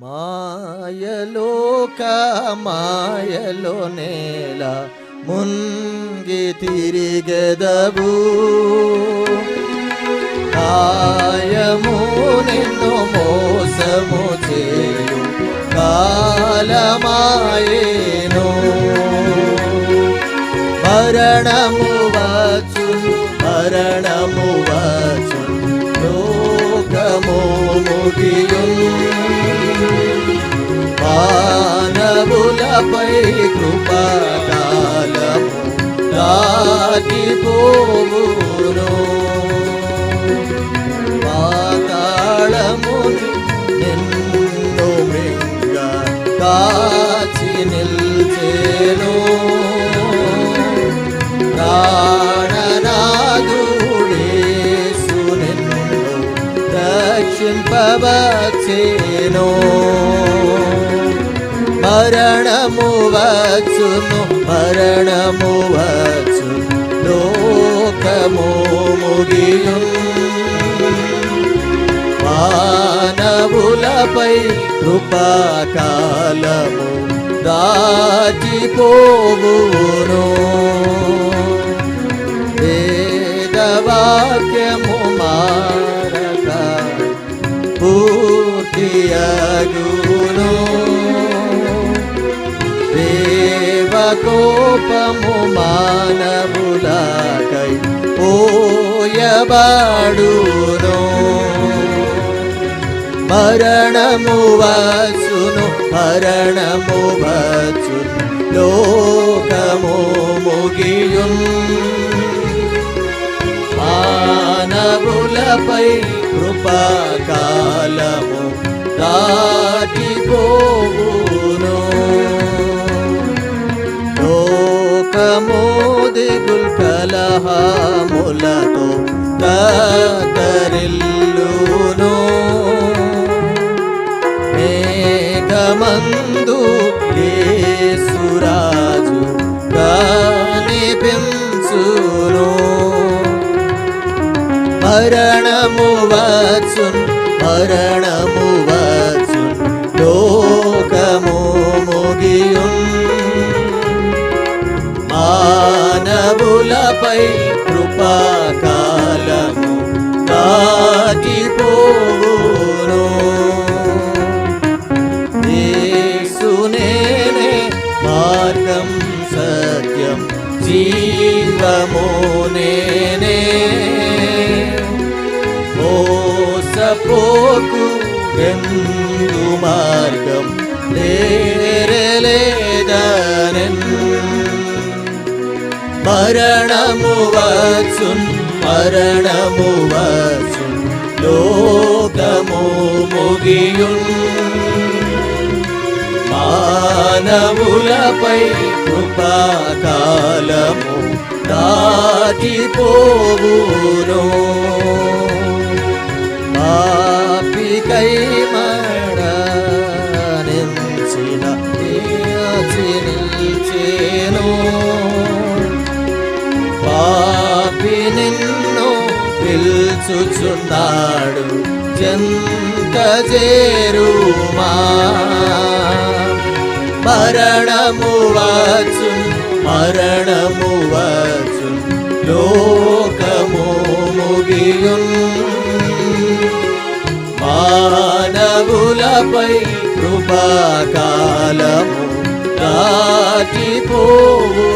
మాయలోక మాయలో నేల మున్గి తిరిగెదవు కాయము నిన్ను మోసము చేయు కాలమాయేను మరణము వచ్చు మరణము వచ్చు లోకము ముగియును మానవులపై కృపకాలము దాటిపోవును పాతాళము నిన్ను మృంగ కాచి నిల్చేను. ప్రాణనాదుడేసు నిన్ను రక్షింపవచ్చేను. మరణము వచ్చును మరణము వచ్చు లోకము ముగియు మానవులపై కృపాకాలము దాచిపోవును. వేదవాక్యము మారక పూర్తియగు కోపము మానవులాకై పోయబాడును. మరణము వచ్చును మరణము వచ్చును లోకము ముగియున్. మానవులపై కృపాకాలము దాటిపోవు. లోకము దిగుల్ కలహములతో తరిల్లును మేఘమందు సురాజు కనిపించును. మరణము వచ్చున్ మరణము వచ్చు మానవులపై కృపాకాలము దాటిపోవును. యేసునేనే మార్గం సత్యం జీవము నేనే. మోసపోకు ఎందు మార్గం లేరలేదనెన్ మరణము వచ్చున్ మరణము వచ్చున్ లోకము ముగియున్ మానవులపై కృపాకాలము దాటిపోవును పాపికై పాపి నిన్ను పిల్చుచున్నాడు జంత చేరుమా మరణము వచ్చు మరణము వచ్చు లోకము ముగియున్ మానవులపై కృపాకాలము దాటిపోవు